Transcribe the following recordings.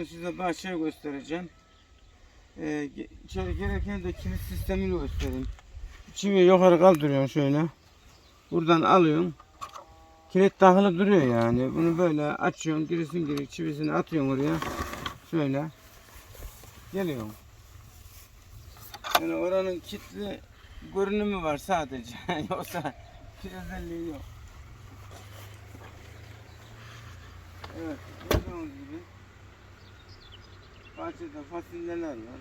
Şimdi size bahçeyi göstereceğim. Ee, içeri gereken de kilit sistemini göstereyim. Çiviyi yukarı kaldırıyorsun şöyle. Buradan alıyorsun. Kilit takılı duruyor yani. Bunu böyle açıyorsun. Girisin geri çivisini atıyorsun oraya. Şöyle. Geliyorsun. Yani oranın kilitli görünümü var sadece. Yoksa bir özelliği yok. Evet, gördüğünüz gibi bahçede fasulyeler var.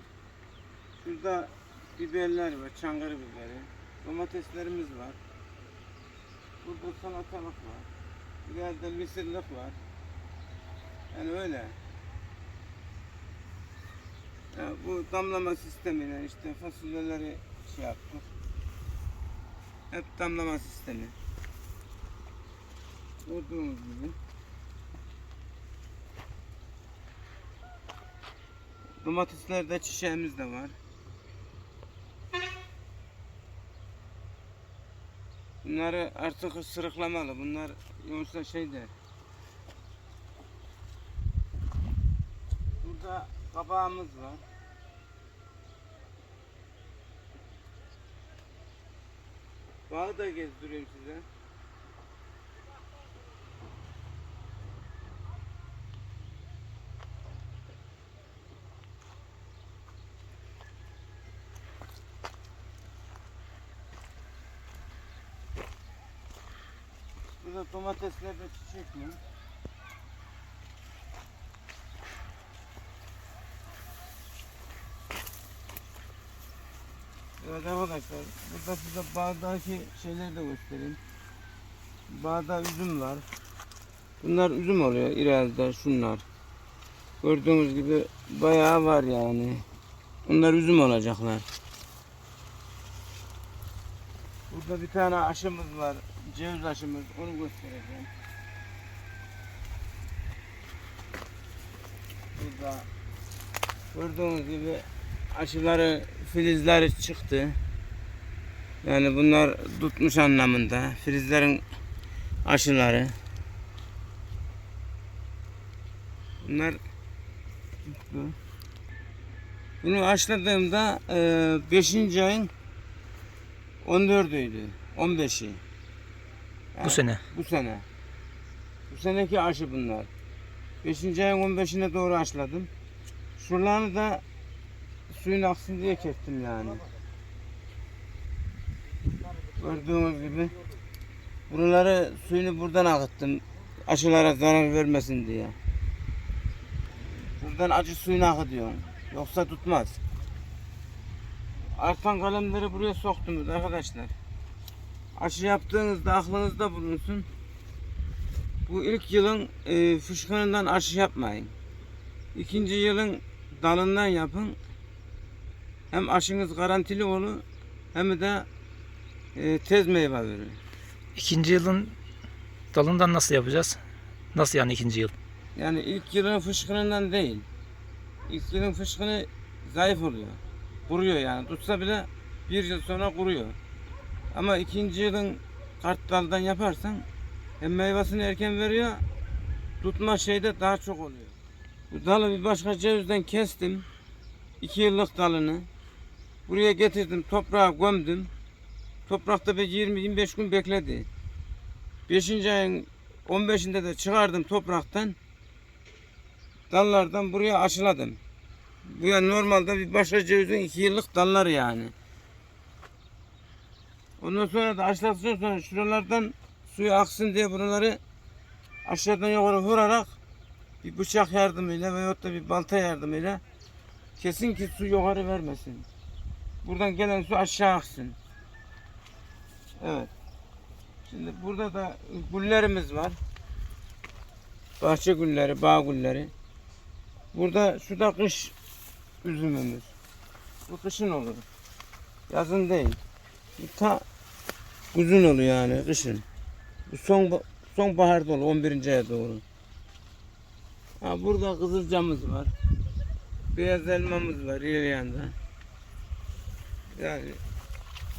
Şurada biberler var, çankırı biberi. Domateslerimiz var. Burada salatalık var. Bir yerde mısırlık var. Yani öyle. Ya bu damlama sistemiyle işte fasulyeleri şey yaptık. Hep damlama sistemi. Gördüğünüz gibi. Domateslerde çiçeğimiz de var. Bunları artık sırıklamalı. Bunlar yoksa şeyde. Burada kabağımız var. Bağı da gezdireyim size. Burada domateslerde çiçek mi? Evet arkadaşlar, burada size bağdaki şeyleri de göstereyim. Bağda üzüm var. Bunlar üzüm oluyor ileride şunlar. Gördüğünüz gibi bayağı var yani. Bunlar üzüm olacaklar. Burada bir tane aşımız var. Ceviz aşımız. Onu göstereceğim. Burada gördüğünüz gibi aşıları, filizleri çıktı. Yani bunlar tutmuş anlamında. Filizlerin aşıları. Bunlar tuttu. Bunu aşıladığımda 5. ayın 14'üydü. 15'i. Bu sene. Bu sene. Bu seneki aşı bunlar. 5. ayın 15'ine doğru aşıladım. Şuralarını da suyun aksın diye kestim yani. Gördüğünüz gibi. Buraları suyunu buradan akıttım. Aşılara zarar vermesin diye. Buradan acı suyunu akıtıyorum. Yoksa tutmaz. Artan kalemleri buraya soktunuz arkadaşlar. Aşı yaptığınızda aklınızda bulunsun. Bu ilk yılın e, fışkınından aşı yapmayın. İkinci yılın dalından yapın. Hem aşınız garantili olur hem de e, tez meyve verir. İkinci yılın dalından nasıl yapacağız? Nasıl yani ikinci yıl? Yani ilk yılın fışkınından değil. İlk yılın fışkını zayıf oluyor. Kuruyor yani. Tutsa bile bir yıl sonra kuruyor. Ama ikinci yılın kartlardan yaparsan hem meyvesini erken veriyor tutma şeyde daha çok oluyor. Bu dalı bir başka cevizden kestim. iki yıllık dalını. Buraya getirdim toprağa gömdüm. Toprakta bir 20-25 gün bekledi. 5. ayın 15'inde de çıkardım topraktan. Dallardan buraya aşıladım. Bu ya normalde bir başka cevizin iki yıllık dalları yani. Ondan sonra da aşıladıktan sonra şuralardan suyu aksın diye buraları aşağıdan yukarı vurarak bir bıçak yardımıyla veyahut da bir balta yardımıyla kesin ki su yukarı vermesin. Buradan gelen su aşağı aksın. Evet. Şimdi burada da güllerimiz var. Bahçe gülleri, bağ gülleri. Burada şu da kış üzümümüz. Bu kışın olur. Yazın değil. Ta uzun oluyor yani kışın. Son son baharda olur 11. aya doğru. Ha burada kızılcamız var. Beyaz elmamız var İlyanda. Yani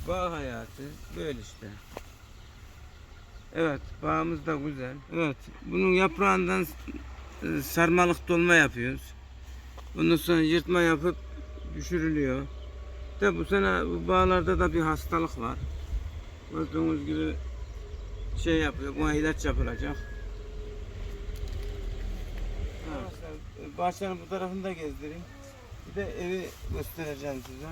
bağ hayatı böyle işte. Evet, bağımız da güzel. Evet, bunun yaprağından e, sarmalık dolma yapıyoruz. Ondan sonra yırtma yapıp düşürülüyor. De bu sene bu bağlarda da bir hastalık var. Gördüğünüz gibi şey yapıyor, buna ilaç yapılacak. Ha, Bahçenin bu tarafını da gezdireyim. Bir de evi göstereceğim size.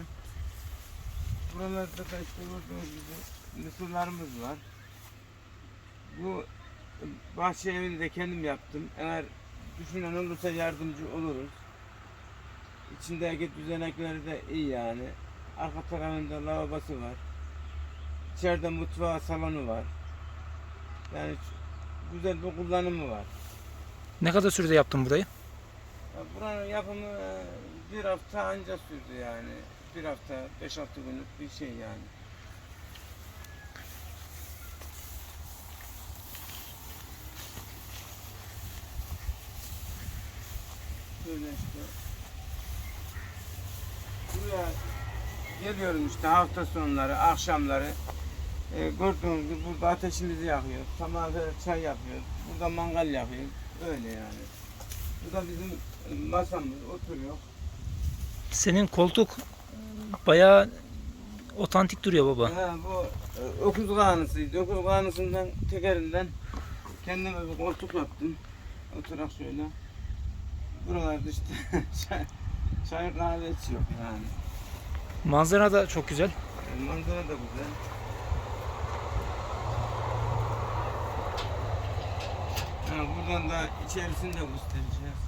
Buralarda da işte gördüğünüz gibi mısırlarımız var. Bu bahçe evini de kendim yaptım. Eğer düşünen olursa yardımcı oluruz. İçindeki düzenekleri de iyi yani. Arka tarafında lavabosu var. İçeride mutfağı, salonu var. Yani güzel bir kullanımı var. Ne kadar sürede yaptın burayı? Ya Buranın yapımı e, bir hafta anca sürdü yani. Bir hafta, beş altı günlük bir şey yani. Böyle işte. Buraya geliyorum işte hafta sonları, akşamları. E, gördüğünüz gibi burada ateşimizi yakıyoruz. Sabah çay yapıyoruz. Burada mangal yapıyoruz. Öyle yani. Bu da bizim masamız, oturuyor. Senin koltuk bayağı otantik duruyor baba. Ha, bu e, öküz kanısıydı. Öküz kanısından tekerinden kendime bir koltuk yaptım. Oturak şöyle. Buralarda işte çay, çay kahve içiyor yani. Manzara da çok güzel. Manzara da güzel. Ha, buradan da içerisini de göstereceğiz.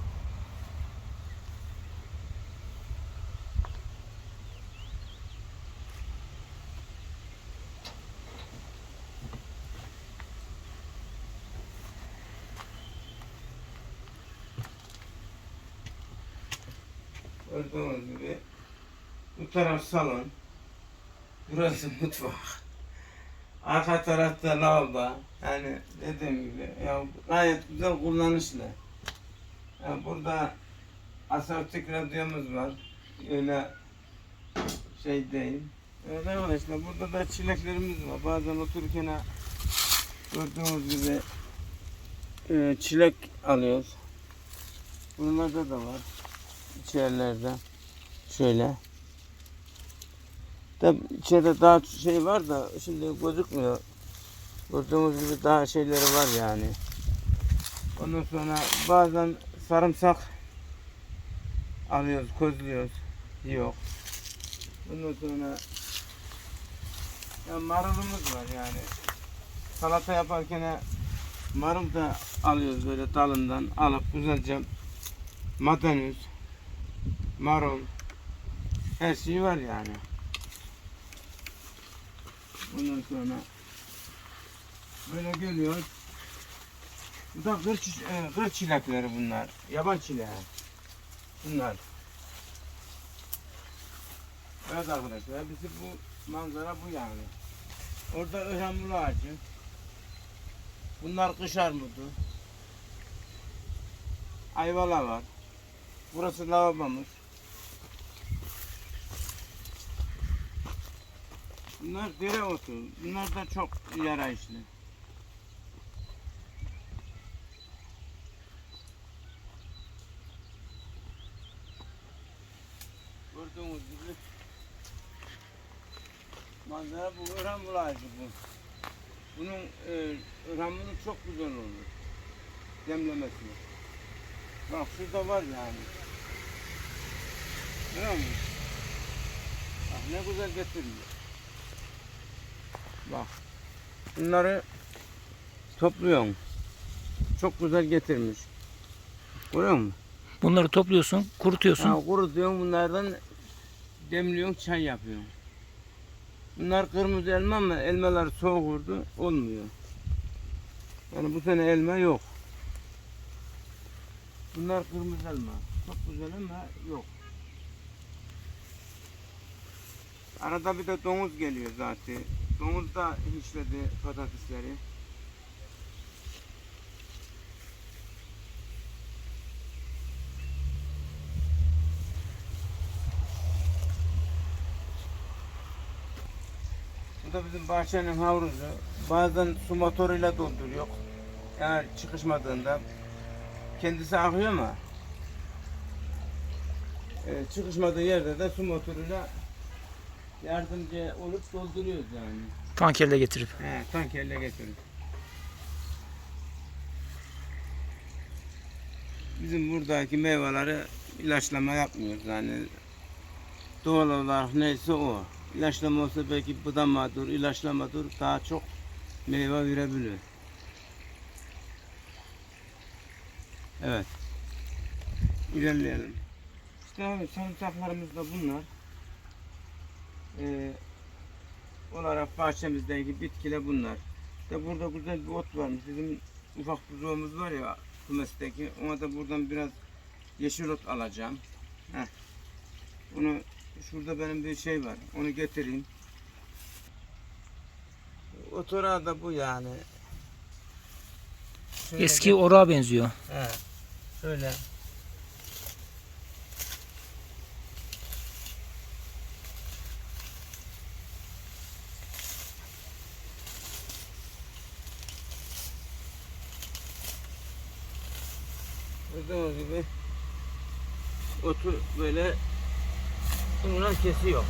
Gördüğünüz gibi bu taraf salon. Burası mutfak. Arka tarafta lavabo. Yani dediğim gibi ya gayet güzel kullanışlı. Yani burada asortik radyomuz var. Öyle şey değil. Evet arkadaşlar burada da çileklerimiz var. Bazen otururken gördüğünüz gibi e, çilek alıyoruz. Bunlarda da var. İçerilerde. Şöyle. Tabi içeride daha şey var da şimdi gözükmüyor. Gördüğünüz gibi daha şeyleri var yani. Ondan sonra bazen sarımsak alıyoruz, közlüyoruz. Yok. Ondan sonra ya marulumuz var yani. Salata yaparken marul da alıyoruz böyle dalından alıp güzelce madanüz, marul her şey var yani. Ondan sonra böyle geliyor. Bu da kır, e, kır çilekleri bunlar. Yaban çileği. Bunlar. Evet arkadaşlar bizi bu manzara bu yani. Orada öhemli ağacı. Bunlar kış armudu. Ayvalar var. Burası lavabomuz. Bunlar dereotu. Bunlar da çok yarayışlı. Gördüğünüz gibi manzara bu İrham ağacı bu. Bunun e, İrhamını çok güzel olur. Demlemesi. Bak şurada var yani. Görüyor musun? Bak ne güzel getiriyor. Bak. Bunları topluyorum. Çok güzel getirmiş. Görüyor musun? Bunları topluyorsun, kurutuyorsun. Ha, kurutuyorsun bunlardan demliyorsun çay yapıyorsun. Bunlar kırmızı elma ama elmalar soğuk vurdu olmuyor. Yani bu sene elma yok. Bunlar kırmızı elma. Çok güzel ama yok. Arada bir de domuz geliyor zaten. Domuz da işledi patatesleri. Bu da bizim bahçenin havlusu. Bazen su motoruyla dolduruyor. Eğer çıkışmadığında kendisi akıyor ama e, çıkışmadığı yerde de su motoruyla yardımcı olup dolduruyoruz yani. Tankerle getirip. He, tankerle getirip. Bizim buradaki meyveleri ilaçlama yapmıyoruz yani doğal olarak neyse o. İlaçlama olsa belki budamadır, ilaçlamadır daha çok meyve verebilir. Evet. İlerleyelim. İşte abi sarımsaklarımız da bunlar. Ee, olarak bahçemizdeki bitkiler bunlar. İşte burada güzel bir ot varmış. Bizim ufak buzuğumuz var ya kümesteki. Ona da buradan biraz yeşil ot alacağım. Heh. Onu şurada benim bir şey var. Onu getireyim. Otora da bu yani. Şöyle Eski orağa benziyor. He. Şöyle. Gördüğünüz gibi otu böyle bununla kesiyor.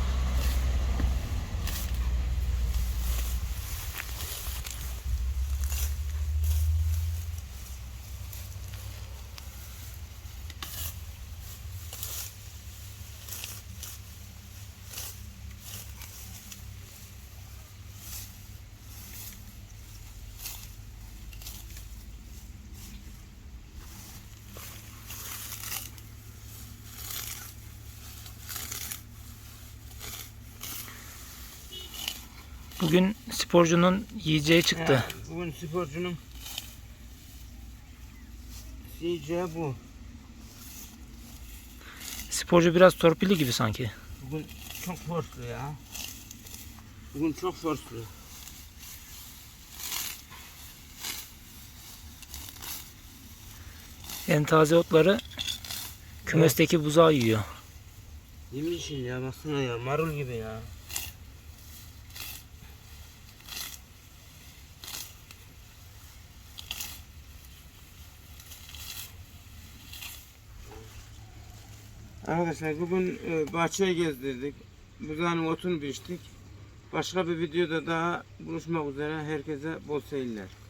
Bugün sporcunun yiyeceği çıktı. He, bugün sporcunun yiyeceği bu. Sporcu biraz torpilli gibi sanki. Bugün çok forslu ya. Bugün çok forslu. En taze otları kümesteki buzağı yiyor. Yemişim ya baksana ya marul gibi ya. Arkadaşlar bugün e, bahçeyi gezdirdik. Buzağının otunu biçtik. Başka bir videoda daha buluşmak üzere herkese bol seyirler.